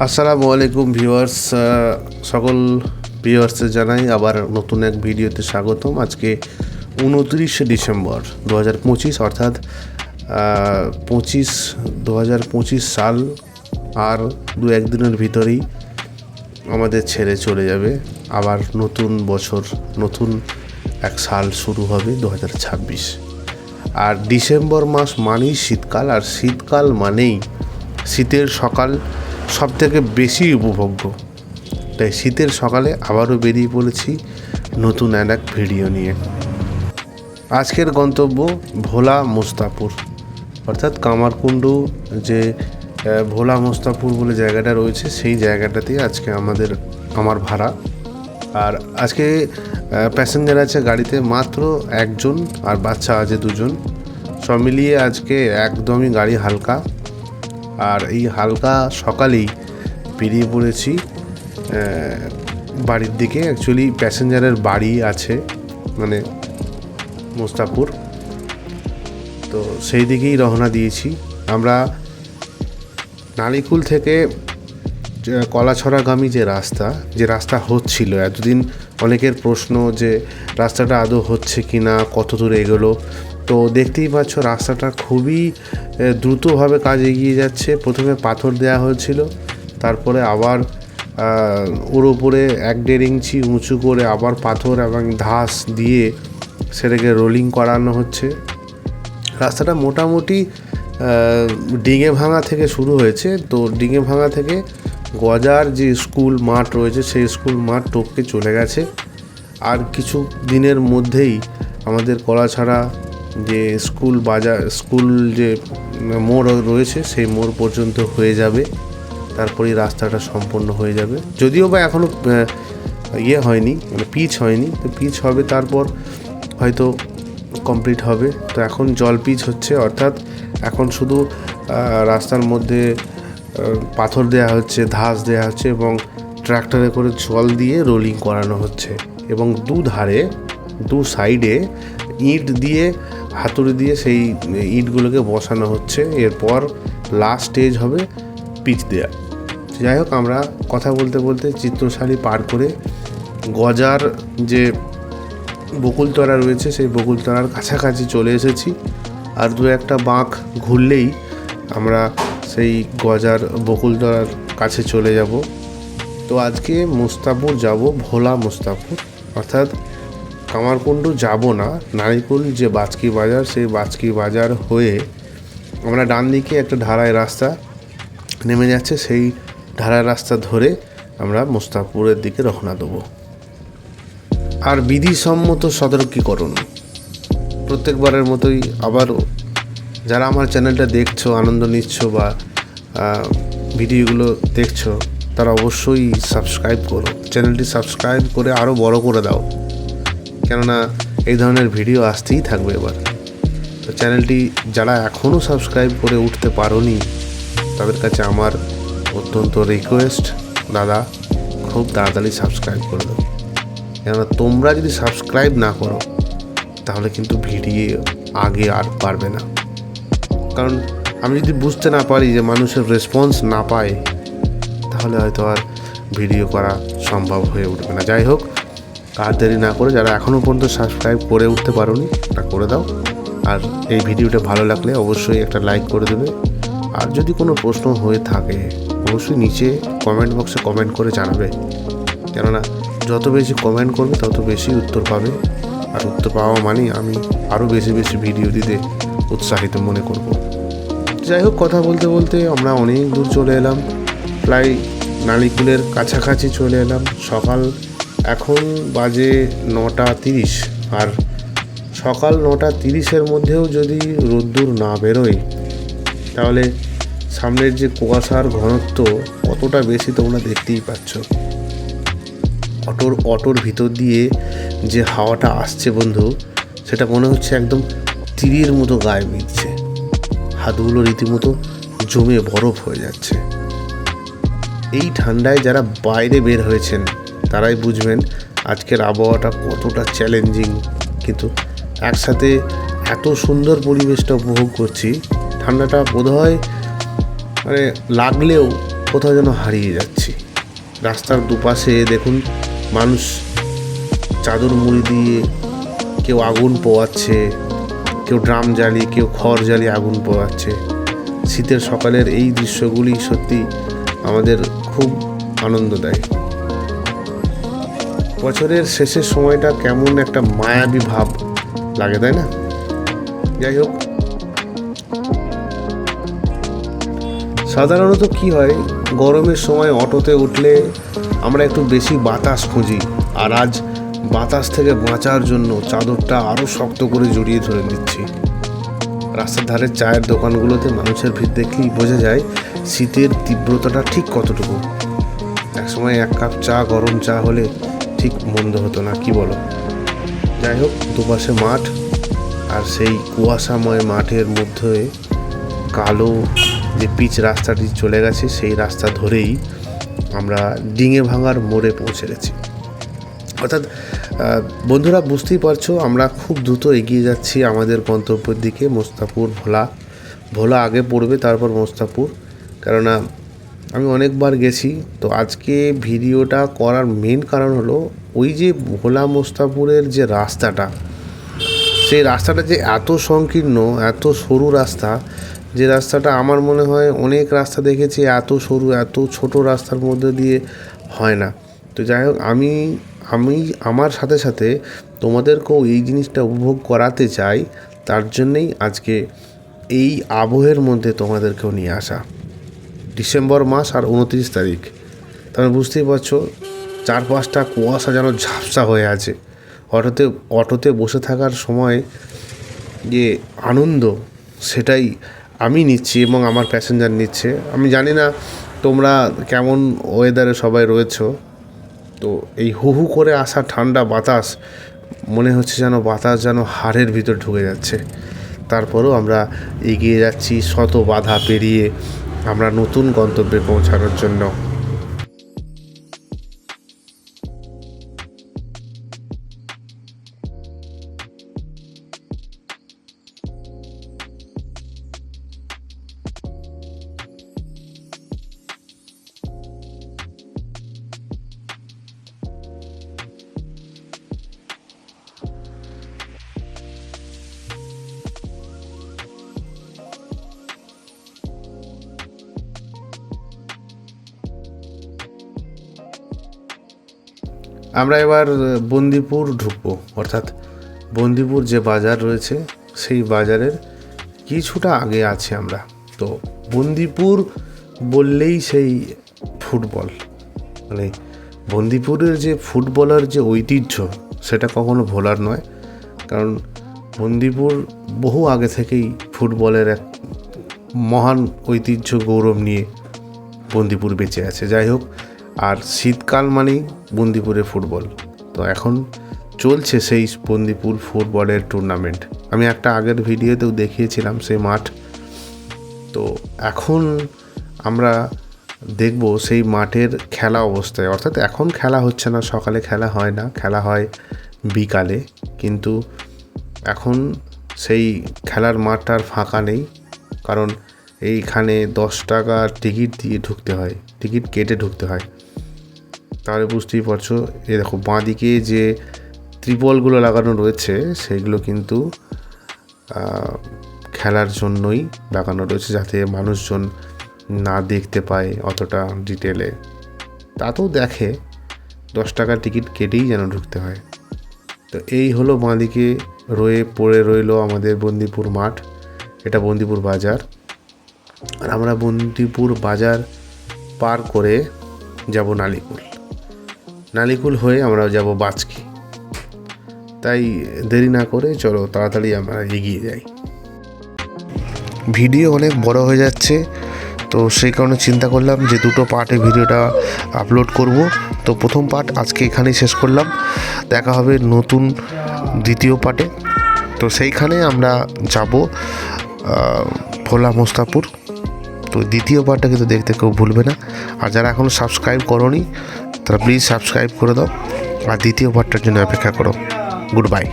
আসসালামু আলাইকুম ভিউয়ার্স সকল ভিউয়ার্সে জানাই আবার নতুন এক ভিডিওতে স্বাগতম। আজকে উনত্রিশে ডিসেম্বর দু হাজার পঁচিশ, অর্থাৎ পঁচিশ দু হাজার পঁচিশ সাল আর দু একদিনের ভিতরেই আমাদের ছেড়ে চলে যাবে। আবার নতুন বছর, নতুন এক সাল শুরু হবে দু হাজার ছাব্বিশ। আর ডিসেম্বর মাস মানেই শীতকাল, আর শীতকাল মানেই শীতের সকাল সব থেকে বেশি উপভোগ্য। তাই শীতের সকালে আবারও বেরিয়ে পড়েছি নতুন এক ভিডিও নিয়ে। আজকের গন্তব্য ভোলা মোস্তাপুর। অর্থাৎ কামারকুণ্ডু যে ভোলা মোস্তাপুর বলে জায়গাটা রয়েছে, সেই জায়গাটাতেই আজকে আমাদের আমার ভাড়া। আর আজকে প্যাসেঞ্জার আছে গাড়িতে মাত্র একজন আর বাচ্চা আছে দুজন। সব মিলিয়ে আজকে একদমই গাড়ি হালকা। আর এই হালকা সকালেই বেরিয়ে পড়েছি বাড়ির দিকে। অ্যাকচুয়ালি প্যাসেঞ্জারের বাড়ি আছে মানে মোস্তাপুর তো সেই দিকেই রওনা দিয়েছি। আমরা নালিকুল থেকে কলাছড়াগামী যে রাস্তা যে রাস্তা হচ্ছিল, এতদিন অনেকের প্রশ্ন যে রাস্তাটা আদৌ হচ্ছে কি না কত দূর এগোলো তো দেখতেই পাচ্ছ রাস্তাটা খুবই দ্রুতভাবে কাজ এগিয়ে যাচ্ছে। প্রথমে পাথর দেওয়া হয়েছিল, তারপরে আবার ওর ওপরে এক দেড় ইঞ্চি উঁচু করে আবার পাথর এবং ধাস দিয়ে সেটাকে রোলিং করানো হচ্ছে। রাস্তাটা মোটামুটি ডিঙে ভাঙা থেকে শুরু হয়েছে। তো ডিঙে ভাঙা থেকে গজার যে স্কুল মাঠ রয়েছে, সেই স্কুল মাঠ টপকে চলে গেছে। আর কিছু দিনের মধ্যেই আমাদের কলাছাড়া যে স্কুল বাজার, স্কুল যে মোড় রয়েছে সেই মোড় পর্যন্ত হয়ে যাবে। তারপরেই রাস্তাটা সম্পন্ন হয়ে যাবে। যদিও বা এখনও ইয়ে হয়নি মানে পিচ হয়নি। তো পিচ হবে, তারপর হয়তো কমপ্লিট হবে। তো এখন জল পিচ হচ্ছে, অর্থাৎ এখন শুধু রাস্তার মধ্যে পাথর দেওয়া হচ্ছে ধাস দেওয়া হচ্ছে এবং ট্রাক্টরে করে জল দিয়ে রোলিং করানো হচ্ছে। এবং দু ধারে দু সাইডে ইট দিয়ে হাতুড়ি দিয়ে সেই ইটগুলোকে বসানো হচ্ছে। এরপর লাস্ট স্টেজ হবে পিচ দেওয়া যাই হোক, আমরা কথা বলতে বলতে চিত্রশালী পার করে গজার যে বকুলতলা রয়েছে, সেই বকুলতলার কাছাকাছি চলে এসেছি। আর দু একটা বাঁক ঘুরলেই আমরা সেই গজার বকুলতলার কাছে চলে যাব। তো আজকে মুস্তাপুর যাব, ভোলা মুস্তাপুর অর্থাৎ কামারকুণ্ডু যাব না। নারিকুল যে বাচকি বাজার, সেই বাচকি বাজার হয়ে আমরা ডান দিকে একটা ঢালাই রাস্তা নেমে যাচ্ছে। সেই ঢালাই রাস্তা ধরে আমরা মুস্তাপুরের দিকে রওনা দেবো। আর বিধিসম্মত সতর্কীকরণ। প্রত্যেকবারের মতোই আবারও যারা আমার চ্যানেলটা দেখছ, আনন্দ নিচ্ছ বা ভিডিওগুলো দেখছ, তারা অবশ্যই সাবস্ক্রাইব করো। চ্যানেলটি সাবস্ক্রাইব করে আরও বড় করে দাও। কেননা এই ধরনের ভিডিও আসতেই থাকবে এবার। তো চ্যানেলটি যারা এখনও সাবস্ক্রাইব করে উঠতে পারোনি, তাদের কাছে আমার অত্যন্ত রিকোয়েস্ট দাদা, খুব তাড়াতাড়ি সাবস্ক্রাইব করে দাও। কেননা তোমরা যদি সাবস্ক্রাইব না করো, তাহলে কিন্তু ভিডিও আগে আর পারবে না। কারণ আমি যদি বুঝতে না পারি যে মানুষের রেসপন্স না পায়, তাহলে হয়তো আর ভিডিও করা সম্ভব হয়ে উঠবে না। যাই হোক আর দেরি না করে যারা এখনও পর্যন্ত সাবস্ক্রাইব করে উঠতে পারোনি তা করে দাও। আর এই ভিডিওটা ভালো লাগলে অবশ্যই একটা লাইক করে দেবে। আর যদি কোনো প্রশ্ন হয়ে থাকে, অবশ্যই নিচে কমেন্ট বক্সে কমেন্ট করে জানাবে। কেননা, যত বেশি কমেন্ট করবে, তত বেশি উত্তর পাবে। আর উত্তর পাওয়া মানেই আমি আরও বেশি বেশি ভিডিও দিতে উৎসাহিত মনে করব। যাই হোক, কথা বলতে বলতে আমরা অনেক দূর চলে এলাম। প্রায় নালিকুলের কাছাকাছি চলে এলাম। সকাল এখন বাজে নটা তিরিশ আর সকাল নটা তিরিশের মধ্যেও যদি রোদ্দুর না বেরোয়, তাহলে সামনের যে কুয়াশার ঘনত্ব কতটা বেশি তোমরা দেখতেই পাচ্ছ। অটোর অটোর ভিতর দিয়ে যে হাওয়াটা আসছে বন্ধু, সেটা মনে হচ্ছে একদম তীরের মতো গায়ে মিটছে হাতগুলো রীতিমতো জমে বরফ হয়ে যাচ্ছে। এই ঠান্ডায় যারা বাইরে বের হয়েছেন তারাই বুঝবেন আজকের আবহাওয়াটা কতটা চ্যালেঞ্জিং কিন্তু একসাথে এত সুন্দর পরিবেশটা উপভোগ করছি, ঠান্ডাটা বোধহয় মানে লাগলেও কোথাও যেন হারিয়ে যাচ্ছি। রাস্তার দুপাশে দেখুন, মানুষ চাদর মুড়ি দিয়ে কেউ আগুন পোয়াচ্ছে, কেউ ড্রাম জ্বালিয়ে, কেউ খড় জ্বালিয়ে আগুন পোয়াচ্ছে। শীতের সকালের এই দৃশ্যগুলি সত্যি আমাদের খুব আনন্দ দেয় বছরের শেষের সময়টা কেমন একটা মায়াবী ভাব লাগে, তাই না? যাই হোক। সাধারণত কি হয়, গরমের সময় অটোতে উঠলে আমরা একটু বেশি বাতাস খুঁজি আর আজ বাতাস থেকে বাঁচার জন্য চাদরটা আরও শক্ত করে জড়িয়ে ধরে নিচ্ছি। রাস্তার ধারে চায়ের দোকানগুলোতে মানুষের ভিড় দেখলেই বোঝা যায় শীতের তীব্রতাটা ঠিক কতটুকু। একসময় এক কাপ চা, গরম চা হলে ঠিক মন্দ হতো না, কি বলো? যাই হোক, দুপাশে মাঠ আর সেই কুয়াশাময় মাঠের মধ্যে কালো যে পিচ রাস্তাটি চলে গেছে, সেই রাস্তা ধরেই আমরা ডিঙে ভাঙার মোড়ে পৌঁছে গেছি। অর্থাৎ বন্ধুরা বুঝতেই পারছ, আমরা খুব দ্রুত এগিয়ে যাচ্ছি আমাদের গন্তব্যের দিকে মোস্তাপুর ভোলা। ভোলা আগে পড়বে, তারপর মোস্তাপুর কেননা আমি অনেকবার গেছি, তো আজকে ভিডিওটা করার মেন কারণ হলো ওই যে ভোলা মোস্তাপুরের যে রাস্তাটা, সেই রাস্তাটা যে এত সংকীর্ণ, এত সরু রাস্তা, যে রাস্তাটা আমার মনে হয় অনেক রাস্তা দেখেছি এত সরু, এত ছোট রাস্তার মধ্যে দিয়ে হয় না। তো যাই হোক, আমি আমি আমার সাথে সাথে তোমাদেরকেও এই জিনিসটা উপভোগ করাতে চাই, তার জন্যেই আজকে এই আবহের মধ্যে তোমাদেরকেও নিয়ে আসা। ডিসেম্বর মাস আর উনত্রিশ তারিখ। তাহলে বুঝতেই পারছ চার পাঁচটা কুয়াশা যেন ঝাপসা হয়ে আছে। অটোতে অটোতে বসে থাকার সময় যে আনন্দ, সেটাই আমি নিচ্ছি এবং আমার প্যাসেঞ্জার নিচ্ছে। আমি জানি না তোমরা কেমন ওয়েদারে সবাই রয়েছো, তো এই হু হু করে আসা ঠান্ডা বাতাস, মনে হচ্ছে যেন বাতাস যেন হাড়ের ভিতর ঢুকে যাচ্ছে। তারপরেও আমরা এগিয়ে যাচ্ছি, শত বাধা পেরিয়ে আমরা নতুন গন্তব্যে পৌঁছানোর জন্য। আমরা এবার বন্দিপুর ঢুকবো। অর্থাৎ বন্দিপুর যে বাজার রয়েছে, সেই বাজারের কিছুটা আগে আছি আমরা। তো বন্দিপুর বললেই সেই ফুটবল। মানে বন্দিপুরের যে ফুটবলের যে ঐতিহ্য, সেটা কখনো ভোলার নয়। কারণ বন্দিপুর বহু আগে থেকেই ফুটবলের এক মহান ঐতিহ্য, গৌরব নিয়ে বন্দিপুর বেঁচে আছে। যাই হোক আর শীতকাল মানেই বন্দিপুরে ফুটবল। তো এখন চলছে সেই বন্দিপুর ফুটবলের টুর্নামেন্ট আমি একটা আগের ভিডিওতেও দেখিয়েছিলাম সেই মাঠ। তো এখন আমরা দেখব সেই মাঠের খেলা অবস্থায়। অর্থাৎ এখন খেলা হচ্ছে না, সকালে খেলা হয় না, খেলা হয় বিকালে। কিন্তু এখন সেই খেলার মাঠটা আর ফাঁকা নেই। কারণ এইখানে দশ টাকা টিকিট দিয়ে ঢুকতে হয়, টিকিট কেটে ঢুকতে হয়। তাহলে বুঝতেই পারছ। এই দেখো, বাঁদিকে যে ত্রিপলগুলো লাগানো রয়েছে, সেগুলো কিন্তু খেলার জন্যই লাগানো রয়েছে যাতে মানুষজন না দেখতে পায় অতটা ডিটেলে তাতেও দেখে, দশ টাকার টিকিট কেটেই যেন ঢুকতে হয়। তো এই হলো বাঁদিকে রয়ে, পড়ে রইল আমাদের বন্দিপুর মাঠ। এটা বন্দিপুর বাজার। আর আমরা বন্দিপুর বাজার পার করে যাব নালিকুল নালিকুল হয়ে আমরা যাব বাচকি। তাই দেরি না করে চলো তাড়াতাড়ি আমরা এগিয়ে যাই। ভিডিও অনেক বড় হয়ে যাচ্ছে, তো সেই কারণে চিন্তা করলাম যে দুটো পার্টে ভিডিওটা আপলোড করব। তো প্রথম পার্ট আজকে এখানেই শেষ করলাম। দেখা হবে নতুন দ্বিতীয় পার্টে তো সেইখানে আমরা যাব ভোলা মোস্তাপুর। তো দ্বিতীয় পার্টটা কিন্তু দেখতে কেউ ভুলবে না। আর যারা এখনও সাবস্ক্রাইব করনি তারা প্লিজ সাবস্ক্রাইব করে দাও। আর দ্বিতীয় পার্টটার জন্য অপেক্ষা করো। Good bye